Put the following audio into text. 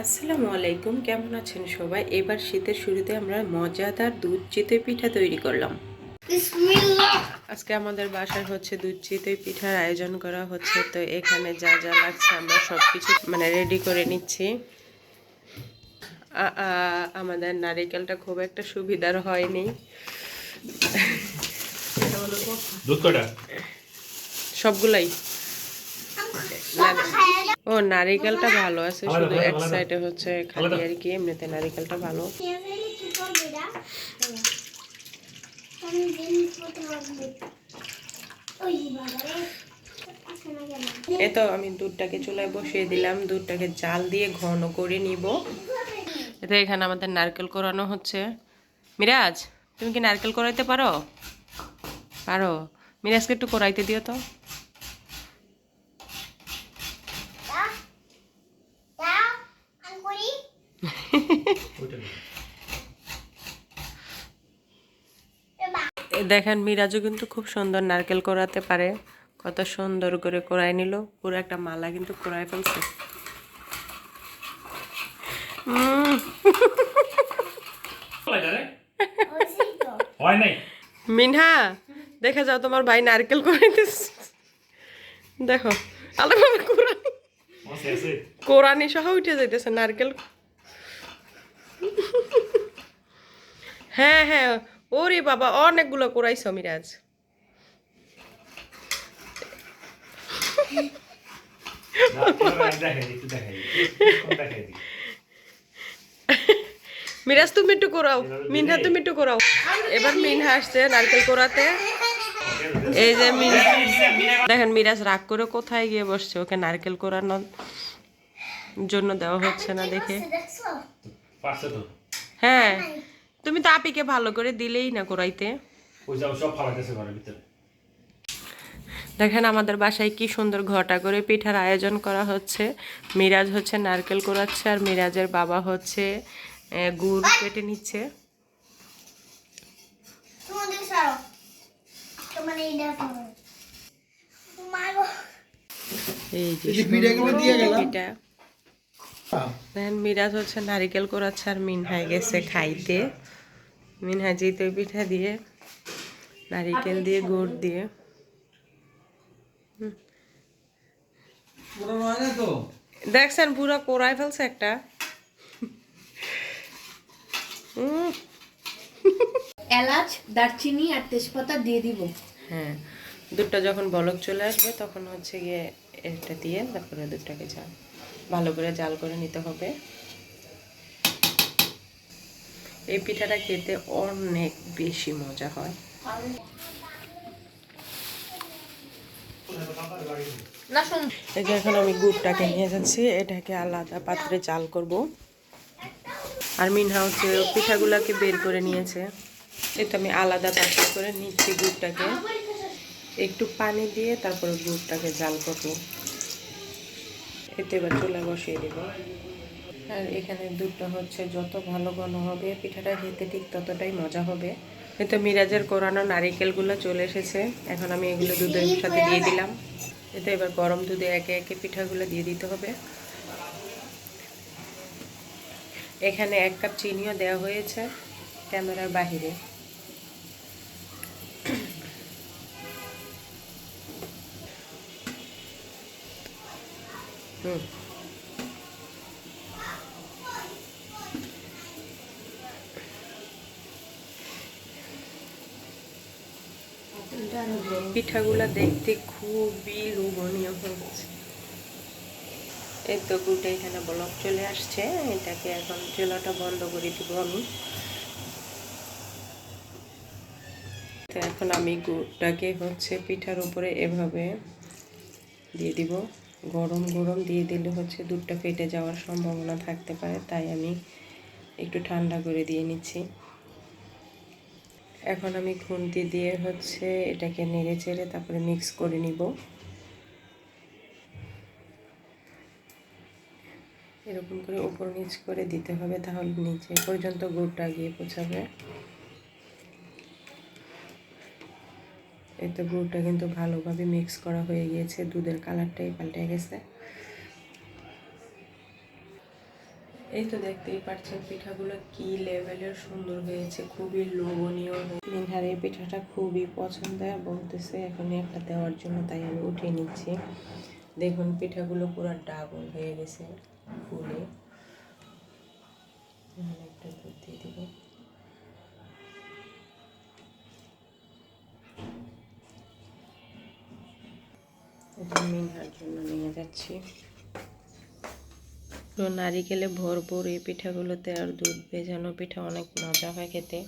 আসসালামু আলাইকুম কেমন আছেন সবাই? এবার শীতের শুরুতে আমরা মজাদার দুধ চিতই পিঠা তৈরি করলাম। আজকে আমাদের বাসায় হচ্ছে দুধ চিতই পিঠার আয়োজন করা হচ্ছে তো এখানে যা যা লাগছে আমরা সব কিছু মানে রেডি করে নিচ্ছি। আমাদের নারিকেলটা খুব একটা সুবিধার হয়নি। সবগুলাই। ও নারিকেলটা ভালো আছে শুধু এক সাইডে হচ্ছে খালি আর কি এমনিতে নারিকেলটা ভালো। খেয়ে ফেলে কি করবে না আমি জিনিসপত্র রাখব ওই বাবা রে আসে না কেন এ তো আমি দুধটাকে চুলায় বসিয়ে দিলাম দুধটাকে জাল দিয়ে ঘন করে নিব। এতে এখানে আমাদের নারকেল করানো হচ্ছে। মিরাজ তুমি কি নারকেল করাইতে পারো? পারো। মিরাজকে একটু করাইতে দিও তো দাও দাও আমি করি ওইটা না। এ বা এ দেখেন মিরাজও কিন্তু খুব সুন্দর নারকেল কোরাতে পারে। কত সুন্দর করে কোরাই নিল। পুরো একটা মালা কিন্তু কোরাই ফেলছে। মিনহা দেখে যাও তোমার ভাই নারকেল কোরাইতেছে। দেখো আলো বাবা কোরানি। আছে আছে। কোরআনি সহ উঠে যাইতেছে নারকেল। হ্যাঁ হ্যাঁ ওরে বাবা অনেকগুলো কোরাইছ মিরাজ। মিরাজ তুমি একটু কোরাও মিনহা তুমি একটু করাও এবার মিনহা আসছে নারকেল কোরাতে। এই যে দেখেন মিরাজ রাগ করে কোথায় গিয়ে বসছে? ওকে নারকেল কোরানোর জন্য দেওয়া হচ্ছে না দেখে। হ্যাঁ। তুমি তো আপিকে ভালো করে দিলেই না কোরাইতে ওই যাও সব ফালাইতেছে ঘরের ভিতরে। দেখেন আমাদের বাসায় কি সুন্দর ঘটা করে পিঠার আয়োজন করা হচ্ছে। মিরাজ হচ্ছে নারকেল কোরাচ্ছে আর মিরাজের বাবা হচ্ছে গুড় কেটে নিচ্ছে। এই যে। পিঠা মিরাজ হচ্ছে নারিকেল কোরাচ্ছে আর মিনহাই গেছে খাইতে। মিনহা জিতে পিঠা দিয়ে নারিকেল দিয়ে গুড় দিয়ে। তো দেখছেন পুরো কোরাই ফেলছে একটা। এলাচ দারচিনি আর তেজপাতা দিয়ে দিব। হ্যাঁ দুধটা যখন বলক চলে আসবে তখন হচ্ছে গিয়ে এটা দিয়ে তারপরে দুধটাকে জাল ভালো করে জাল করে নিতে হবে। এই পিঠাটা খেতে অনেক বেশি মজা হয়। এই যে এখন আমি গুড়টাকে নিয়ে যাচ্ছি এটাকে আলাদা পাত্রে চাল করব। আর মিনহা হচ্ছে পিঠাগুলাকে বের করে নিয়েছে। এই তো আমি আলাদা পাত্রে করে নিচ্ছি গুড়টাকে। একটু পানি দিয়ে তারপরে গুড়টাকে জাল করব। এতে এবার চুলা বসিয়ে দেব। আর এখানে দুধটা হচ্ছে যত ভালো ঘন হবে, পিঠাটা খেতে ঠিক ততটাই মজা হবে। এই তো মিরাজের কোরানো নারিকেলগুলো চলে এসেছে। এখন আমি এগুলো দুধের সাথে দিয়ে দিলাম। এতে এবার গরম দুধে একে একে পিঠাগুলো দিয়ে দিতে হবে। এখানে এক কাপ চিনিও দেওয়া হয়েছে ক্যামেরার বাহিরে। হুম। পিঠাগুলা দেখতে খুবই লোভনীয় হচ্ছে এই তো গুটে এখানে ব্লক চলে আসছে, এটাকে এখন চুলাটা বন্ধ করে দিব আমি। তো এখন আমি গুড়টাকে হচ্ছে পিঠার উপরে এভাবে দিয়ে দিব। গরম গরম দিয়ে দিলে হচ্ছে দুধটা ফেটে যাওয়ার সম্ভাবনা থাকতে পারে, তাই আমি একটু ঠান্ডা করে দিয়ে নিচ্ছি। এখন আমি খুন্তি দিয়ে হচ্ছে এটাকে নেড়ে চেড়ে তারপরে মিক্স করে নিব। এরকম করে উপর নিচ করে দিতে হবে তাহলে নিচে পর্যন্ত গুড়টা গিয়ে পৌঁছাবে। এই তো গুড়টা কিন্তু ভালোভাবে মিক্স করা হয়ে গিয়েছে, দুধের কালারটাই পাল্টে গেছে। এই তো দেখতেই পাচ্ছেন পিঠাগুলো কি লেভেলের সুন্দর হয়েছে, খুবই লোভনীয়। মিনহার এই পিঠাটা খুবই পছন্দ বলতেছে, এখনই একটা দেওয়ার জন্য, তাই আমি উঠে নিচ্ছি। দেখুন, পিঠাগুলো পুরো ডাবল হয়ে গেছে, ফুলে। একটা দুধ দিয়ে দিব। মিনহার জন্য নিয়ে যাচ্ছি। তো নারিকেলে ভরপুর এই পিঠাগুলোতে আর দুধ ভেজানো পিঠা অনেক মজা হয় খেতে।